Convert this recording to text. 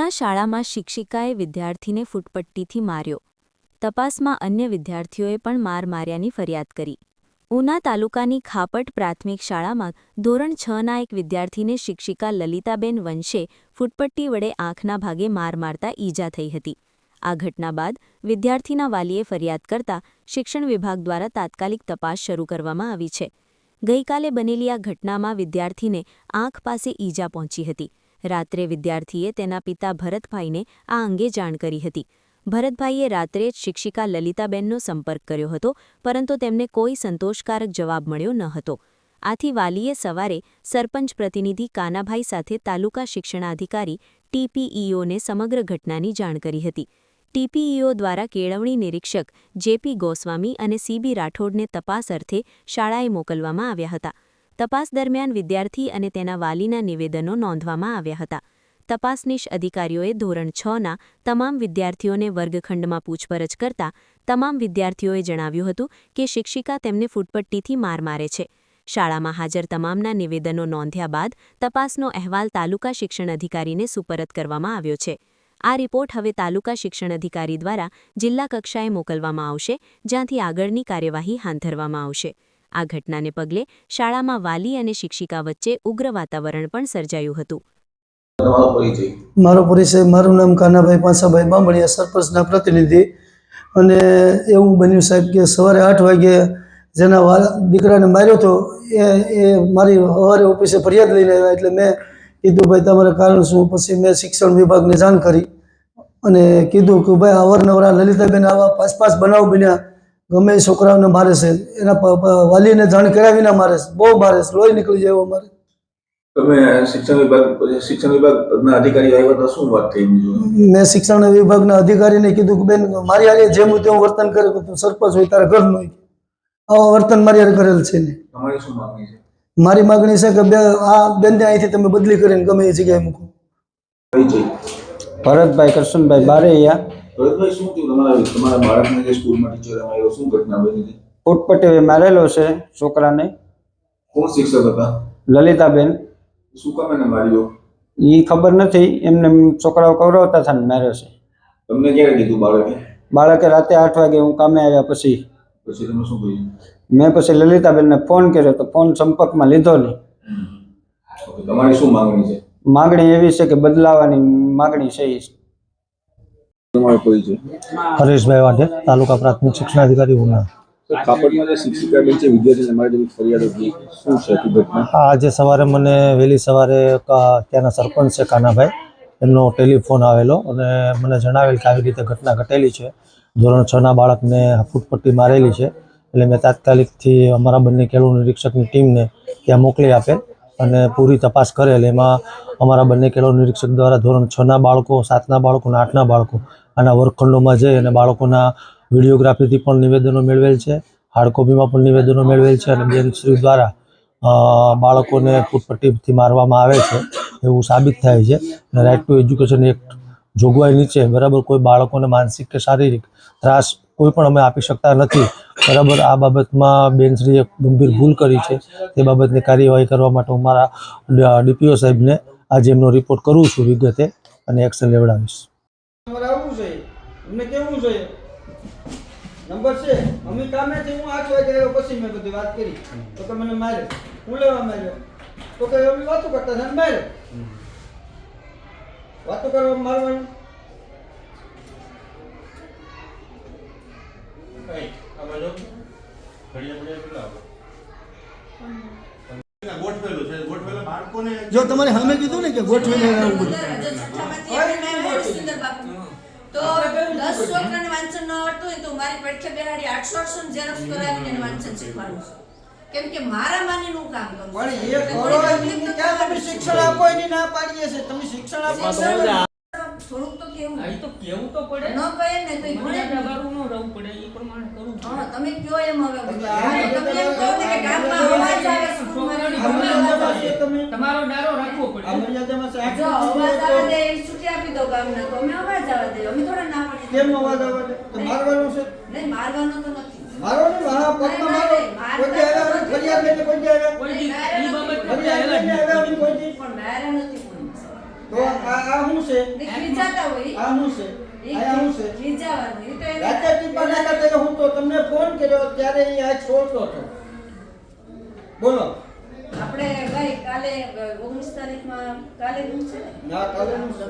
ઉના શાળામાં શિક્ષિકાએ વિદ્યાર્થીને ફૂટપટ્ટીથી માર્યો. તપાસમાં અન્ય વિદ્યાર્થીઓએ પણ માર માર્યાની ફરિયાદ કરી. ઉના તાલુકાની ખાપટ પ્રાથમિક શાળામાં ધોરણ છના એક વિદ્યાર્થીને શિક્ષિકા લલિતાબેન વંશે ફૂટપટ્ટી વડે આંખના ભાગે માર મારતા ઈજા થઈ હતી. આ ઘટના બાદ વિદ્યાર્થીના વાલીએ ફરિયાદ કરતા શિક્ષણ વિભાગ દ્વારા તાત્કાલિક તપાસ શરૂ કરવામાં આવી છે. ગઈકાલે બનેલી આ ઘટનામાં વિદ્યાર્થીને આંખ પાસે ઈજા પહોંચી હતી. રાત્રે વિદ્યાર્થીએ તેના પિતા ભરતભાઈને આ અંગે જાણ કરી હતી. ભરતભાઈએ રાત્રે જ શિક્ષિકા લલિતાબેનનો સંપર્ક કર્યો હતો, પરંતુ તેમને કોઈ સંતોષકારક જવાબ મળ્યો ન હતો. આથી વાલીએ સવારે સરપંચ પ્રતિનિધિ કાનાભાઈ સાથે તાલુકા શિક્ષણાધિકારી ટીપીઈઓને સમગ્ર ઘટનાની જાણ કરી હતી. ટીપીઈઓ દ્વારા કેળવણી નિરીક્ષક જેપી ગોસ્વામી અને સીબી રાઠોડને તપાસ અર્થે શાળાએ મોકલવામાં આવ્યા હતા. તપાસ દરમિયાન વિદ્યાર્થી અને તેના વાલીના નિવેદનો નોંધવામાં આવ્યા હતા. તપાસનીશ અધિકારીઓએ ધોરણ છના તમામ વિદ્યાર્થીઓને વર્ગખંડમાં પૂછપરછ કરતા તમામ વિદ્યાર્થીઓએ જણાવ્યું હતું કે શિક્ષિકા તેમને ફૂટપટ્ટીથી માર મારે છે. શાળામાં હાજર તમામના નિવેદનો નોંધ્યા બાદ તપાસનો અહેવાલ તાલુકા શિક્ષણ અધિકારીને સુપરત કરવામાં આવ્યો છે. આ રિપોર્ટ હવે તાલુકા શિક્ષણ અધિકારી દ્વારા જિલ્લા કક્ષાએ મોકલવામાં આવશે, જ્યાંથી આગળની કાર્યવાહી હાથ ધરવામાં આવશે. આ ઘટનાને પગલે શાળામાં વાલી અને શિક્ષિકા વચ્ચે ઉગ્ર વાતાવરણ પણ સર્જાયું હતું. મારો પરિચય મારું નામ કાનાભાઈ પાસાભાઈ બામણીયા સરપંચના પ્રતિનિધિ. અને એવું બન્યું સાહેબ કે સવારે આઠ વાગે જેના દીકરાને માર્યો હતો એ એ મારી સવારે ઓફિસે ફરિયાદ લઈને આવ્યા એટલે મેં કીધું ભાઈ તમારે કારણ શું? પછી મેં શિક્ષણ વિભાગને જાણ કરી અને કીધું કે ભાઈ અવારનવાર લલિતાબેન આવા પાંચ પાંચ બનાવ બન્યા. ગમે એ છોકરાઓને મારે છે. એના વાલીને જાણ કર્યા વિના મારે છે. બહુ મારે છે. લોહી નીકળી જાય એવો મારે. તમે શિક્ષણ વિભાગ શિક્ષણ વિભાગના અધિકારી આવ્યા હતા શું વાત થઈ મેં શિક્ષણ વિભાગના અધિકારીને કીધું કે બેન મારી હારે જેમ તેવું વર્તન કરે તું સરપંચ હોય તારા ઘરનું હોય. આવા વર્તન મારી હારે કરેલ છે ને. તમારી શું માંગણી છે? મારી માગણી છે કે બે આ બેનને અહીંથી તમે બદલી કરીને ગમે એ જગ્યાએ મૂકો. ભરતભાઈ ભરતભાઈ કરશનભાઈ બારૈયા. ભરતભાઈ શું થયું? તમારા તમારા બાળકને જે સ્કૂલમાં ટીચર માર્યો શું ઘટના બની હતી? ફૂટપટ્ટી મારેલો છે છોકરાને. કોણ શિક્ષક હતા? લલિતાબેન. શું કામ એને માર્યો? એ ખબર નથી એમને છોકરાઓ કવરાવતા હતા ને માર્યો છે. તમને ક્યારે કીધું બાળકે? બાળકે રાતે આઠ વાગે હું કામે આવ્યા પછી. પછી તમે શું કહ્યું મેં પછી લલિતાબેનને ફોન કર્યો તો ફોન સંપર્કમાં લીધો નહીં. તમારી શું માંગણી છે? માગણી એવી છે કે બદલાવાની માગણી છે હરેશભાઈ વાઢે તાલુકા પ્રાથમિક શિક્ષણાધિકારી ઉના. છે છે આજે સવારે મને વહેલી સવારે ત્યાંના સરપંચ છે કાનાભાઈ એમનો ટેલિફોન આવેલો અને મને જણાવેલ કે આવી રીતે ઘટના ઘટેલી છે. ધોરણ છના બાળકને ફૂટપટ્ટી મારેલી છે. એટલે મેં તાત્કાલિકથી અમારા બંને ખેડૂત નિરીક્ષકની ટીમને ત્યાં મોકલી આપેલ. અને પૂરી તપાસ કરેલ. એમાં અમારા બંને કેળવ નિરીક્ષક દ્વારા ધોરણ છના બાળકો સાતના બાળકો અને આઠના બાળકો આના વર્ગખંડોમાં જઈ અને બાળકોના વિડીયોગ્રાફીથી પણ નિવેદનો મેળવેલ છે. હાર્ડ કોપીમાં પણ નિવેદનો મેળવેલ છે અને બેનશ્રી દ્વારા બાળકોને ફૂટપટ્ટીથી મારવામાં આવે છે એવું સાબિત થાય છે. અને રાઇટ ટુ એજ્યુકેશન એક્ટ જોગવાઈ નીચે બરાબર કોઈ બાળકોને માનસિક કે શારીરિક ત્રાસ કોઈ પણ અમે આપી શકતા નથી. બરાબર આ બાબતમાં બેનશ્રીએ ગંભીર ભૂલ કરી છે. તે બાબતની કાર્યવાહી કરવા માટે હું મારા ડીપીઓ સાહેબને આજે એમનો રિપોર્ટ કરું છું વિગતે અને એક્શન લેવડાવીશ. નંબર અમને કેવું જોઈએ? નંબર છે. હું આઠ વાગે આવ્યો પછી મેં બધી વાત કરી. તો કે મને માર્યો. હું લેવા માર્યો? તો કે અમે વાતો કરતા હતા માર્યો. વાતો કરવા મારવાનું? જો તમારે સામે કીધું ને કે ગોઠવીને આવવું તો દસ છોકરાને વાંચન ન આવડતું હોય તો મારી પડખે બેહાડી આઠસો આઠસો ઝેરોક્સ કરાવીને વાંચન શીખવાડું છું. કેમ કે મારા માનીનું કામ કરું પણ એ કરો ક્યાં તમે શિક્ષણ આપો એની ના પાડીએ છે. તમે શિક્ષણ આપો થોડુંક તો કેવું. તો કેવું તો પડે. ન કહે ને તો ભણે જ ન રહેવું પડે એ પ્રમાણે કરવું હા, તમે કયો એમ હવે? તમે એમ કહો ને કે ગામમાં આ આ છે? આ શું છે? હું તો તમને ફોન કર્યો ત્યારે અહીંયા છોડતો હતો. બોલો. કાલે ઓગણીસ તારીખમાં કાલે નું છે ને? કાલે નું છે.